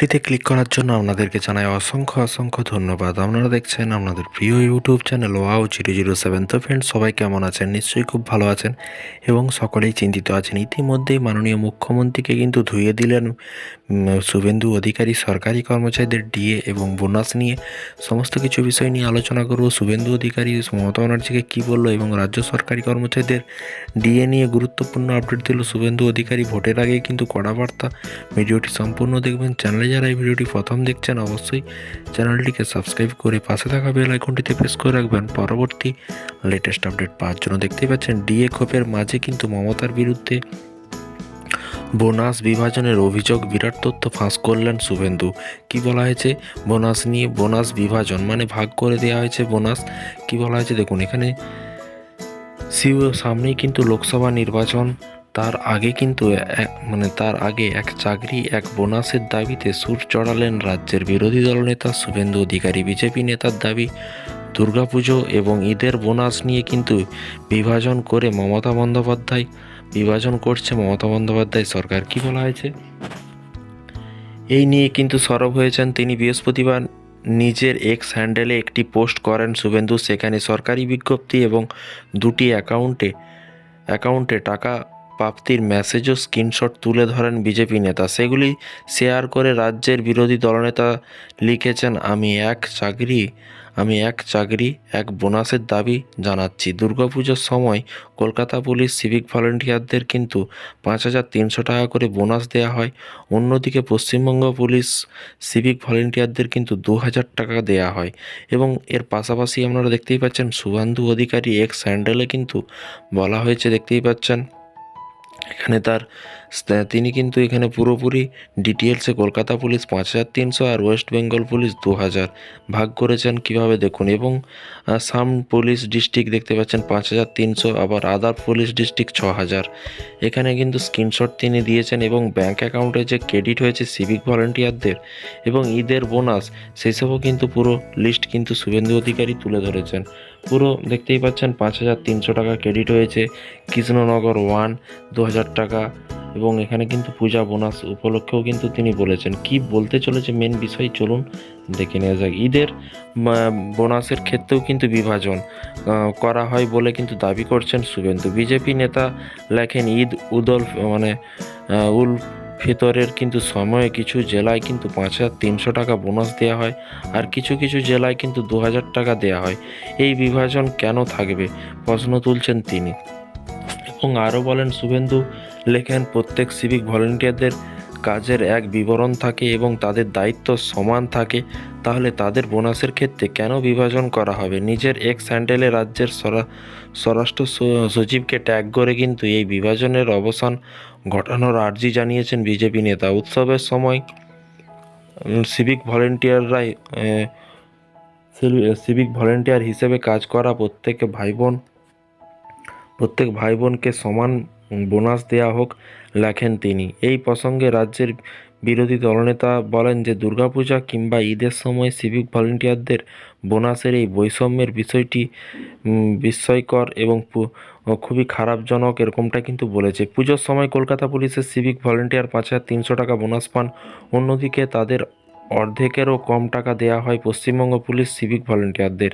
টিতে ক্লিক করার জন্য আপনাদেরকে জানাই অসংখ্য অসংখ্য ধন্যবাদ। আপনারা দেখছেন আপনাদের প্রিয় YouTube channel wow zero zero seven তো ফ্রেন্ড সবাই কেমন আছেন? নিশ্চয়ই খুব ভালো আছেন এবং সকলেই চিন্তিত আছেন। ইতিমধ্যেই মাননীয় মুখ্যমন্ত্রীকে কিন্তু ধুয়ে দিলেন শুভেন্দু অধিকারী, সরকারি কর্মচারীদের ডিএ এবং বোনাস নিয়ে। সমস্ত কিছু বিষয় নিয়ে আলোচনা করব। শুভেন্দু অধিকারী, মমতা ব্যানার্জিকে কী বলল এবং রাজ্য সরকারি কর্মচারীদের ডিএ নিয়ে গুরুত্বপূর্ণ আপডেট দিল। শুভেন্দু অধিকারী, ভোটের আগে কিন্তু কড়া বার্তা। ভিডিওটি সম্পূর্ণ দেখবেন চ্যানেলে যারা এই ভিডিওটি প্রথম দেখছেন, অবশ্যই চ্যানেলটিকে সাবস্ক্রাইব করে পাশে থাকা বেল আইকনটিতে প্রেস করে রাখবেন। পরবর্তী লেটেস্ট আপডেট পাওয়ার জন্য দেখতেই পাচ্ছেন, ডিএ খোপের মাঝে কিন্তু মমতার বিরুদ্ধে বোনাস বিভাজনের অভিযোগ, বিরাট তথ্য ফাঁস করলেন শুভেন্দু। কি বলা হয়েছে? বোনাস নিয়ে বোনাস বিভাজন মানে ভাগ করে দেওয়া হয়েছে বোনাস। কি বলা হয়েছে? দেখুন, এখানে সিও সামনেই কিন্তু লোকসভা নির্বাচন তার আগে কিন্তু মানে তার আগে এক চাকরি, এক বোনাসের দাবিতে সুর চড়ালেন রাজ্যের বিরোধী দলনেতা শুভেন্দু অধিকারী। বিজেপি নেতার দাবি, দুর্গাপুজো এবং ঈদের বোনাস নিয়ে কিন্তু বিভাজন করে মমতা বন্দ্যোপাধ্যায়, বিভাজন করছে মমতা বন্দ্যোপাধ্যায় সরকার। কি বলা হয়েছে? এই নিয়ে কিন্তু সরব হয়েছেন তিনি বৃহস্পতিবার। নিজের এক্স হ্যান্ডেলে একটি পোস্ট করেন শুভেন্দু। সেখানে সরকারি বিজ্ঞপ্তি এবং দুটি অ্যাকাউন্টে অ্যাকাউন্টে টাকা প্রাপ্তির মেসেজ ও স্ক্রিনশট তুলে ধরেন বিজেপি নেতা। সেগুলি শেয়ার করে রাজ্যের বিরোধী দলনেতা লিখেছেন, আমি এক চাকরি, আমি এক চাকরি, এক বোনাসের দাবি জানাচ্ছি। দুর্গাপুজোর সময় কলকাতা পুলিশ সিভিক ভলেন্টিয়ারদের কিন্তু পাঁচ হাজার তিনশো টাকা করে বোনাস দেওয়া হয়। অন্যদিকে পশ্চিমবঙ্গ পুলিশ সিভিক ভলেন্টিয়ারদের কিন্তু দু হাজার টাকা দেওয়া হয়। এবং এর পাশাপাশি আপনারা দেখতেই পাচ্ছেন শুভান্দু অধিকারী এক্স স্যান্ডেলে কিন্তু বলা হয়েছে, দেখতেই পাচ্ছেন। এখানে তার তিনি কিন্তু এখানে পুরোপুরি ডিটেলসে কলকাতা পুলিশ পাঁচ হাজার তিনশো আর ওয়েস্ট বেঙ্গল পুলিশ দু হাজার ভাগ করেছেন কীভাবে দেখুন। এবং সাম পুলিশ ডিস্ট্রিক্ট দেখতে পাচ্ছেন পাঁচ হাজার তিনশো, আবার আদার পুলিশ ডিস্ট্রিক্ট ছ হাজার। এখানে কিন্তু স্ক্রিনশট তিনি দিয়েছেন এবং ব্যাঙ্ক অ্যাকাউন্টে যে ক্রেডিট হয়েছে সিভিক ভলেন্টিয়ারদের এবং ঈদের বোনাস সেই সবও কিন্তু পুরো লিস্ট কিন্তু শুভেন্দু অধিকারী তুলে ধরেছেন। পুরো দেখতেই পাচ্ছেন পাঁচ হাজার তিনশো টাকা ক্রেডিট হয়েছে। কৃষ্ণনগর ওয়ান দু হাজার টাকা এবং এখানে কিন্তু পূজা বোনাস উপলক্ষেও কিন্তু তিনি বলেছেন। কি বলতে চলেছে মেন বিষয় চলুন দেখে নেওয়া যাক। ঈদের বোনাসের ক্ষেত্রেও কিন্তু বিভাজন করা হয় বলে কিন্তু দাবি করছেন শুভেন্দু। বিজেপি নেতা লেখেন ঈদ উদল মানে উল ফিতরের কিন্তু সময়ে কিছু জেলায় কিন্তু পাঁচ হাজার তিনশো টাকা বোনাস দেওয়া হয় আর কিছু কিছু জেলায় কিন্তু দু হাজার টাকা দেওয়া হয়। এই বিভাজন কেন থাকবে? প্রশ্ন তুলছেন তিনি। এবং আরও বলেন, শুভেন্দু লেখেন, প্রত্যেক সিভিক ভলেন্টিয়ারদের কাজের এক বিবরণ থাকে এবং তাদের দায়িত্ব সমান থাকে, তাহলে তাদের বোনাসের ক্ষেত্রে কেন বিভাজন করা হবে? নিজের এক্স স্যান্ডেলে রাজ্যের স্বরা- স্বরাষ্ট্র সচিবকে ট্যাগ করে কিন্তু এই বিভাজনের অবসান ঘটানোর আর্জি জানিয়েছেন বিজেপি নেতা। উৎসবের সময় সিভিক ভলেন্টিয়াররাই সিভিক ভলেন্টিয়ার হিসেবে কাজ করা প্রত্যেক ভাই বোন প্রত্যেক ভাই বোনকে সমান বোনাস দেওয়া হোক লেখেন তিনি। এই প্রসঙ্গে রাজ্যের বিরোধী দলনেতা বলেন যে, দুর্গাপূজা কিংবা ঈদের সময় সিভিক ভলেন্টিয়ারদের বোনাসের এই বৈষম্যের বিষয়টি বিস্ময়কর এবং খুবই খারাপজনক এরকমটা কিন্তু বলেছে। পুজোর সময় কলকাতা পুলিশের সিভিক ভলেন্টিয়ার পাঁচ হাজার তিনশো টাকা বোনাস পান। অন্যদিকে তাদের অর্ধেকেরও কম টাকা দেওয়া হয় পশ্চিমবঙ্গ পুলিশ সিভিক ভলেন্টিয়ারদের।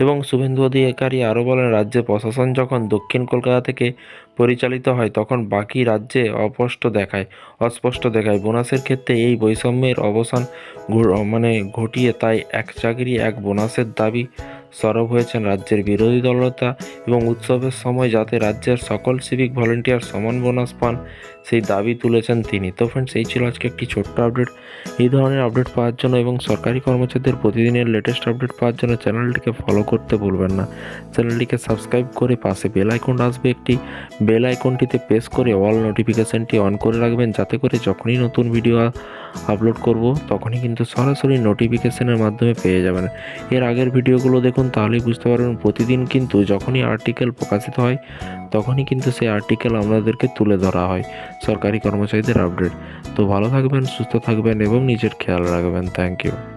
এবং শুভেন্দু অধিকারী আরও বলেন, রাজ্যে প্রশাসন যখন দক্ষিণ কলকাতা থেকে পরিচালিত হয়, তখন বাকি রাজ্যে অস্পষ্ট দেখায় অস্পষ্ট দেখায়। বোনাসের ক্ষেত্রে এই বৈষম্যের অবসান মানে ঘটিয়ে তাই এক চাকরি, এক বোনাসের দাবি সরব হয়েছেন রাজ্যের বিরোধী দলতা এবং উৎসবের সময় যাতে রাজ্যের সকল সিভিক ভলেন্টিয়ার সমান বোনাস পান, সেই দাবি তুলেছেন তিনি। তো ফ্রেন্ডস এই ছিল আজকে একটি ছোট্ট আপডেট এই ধরনের আপডেট পাওয়ার জন্য এবং সরকারি কর্মচারীদের প্রতিদিনের লেটেস্ট আপডেট পাওয়ার জন্য চ্যানেলটিকে ফলো করতে ভুলবেন না। চ্যানেলটিকে সাবস্ক্রাইব করে পাশে বেল আইকন আসবে একটি। বেল আইকনটিতে প্রেস করে অল নোটিফিকেশানটি অন করে রাখবেন, যাতে করে যখনই নতুন ভিডিও আপলোড করব, তখনই কিন্তু সরাসরি নোটিফিকেশনের মাধ্যমে পেয়ে যাবেন। এর আগের ভিডিওগুলো দেখুন তাহলেই বুঝতে পারবেন প্রতিদিন কিন্তু যখনই আর্টিকেল প্রকাশিত হয়, তখনই কিন্তু সেই আর্টিকেল আমাদেরকে তুলে ধরা হয়, সরকারি কর্মচারীদের আপডেট তো ভালো থাকবেন, সুস্থ থাকবেন এবং নিজের খেয়াল রাখবেন। Thank you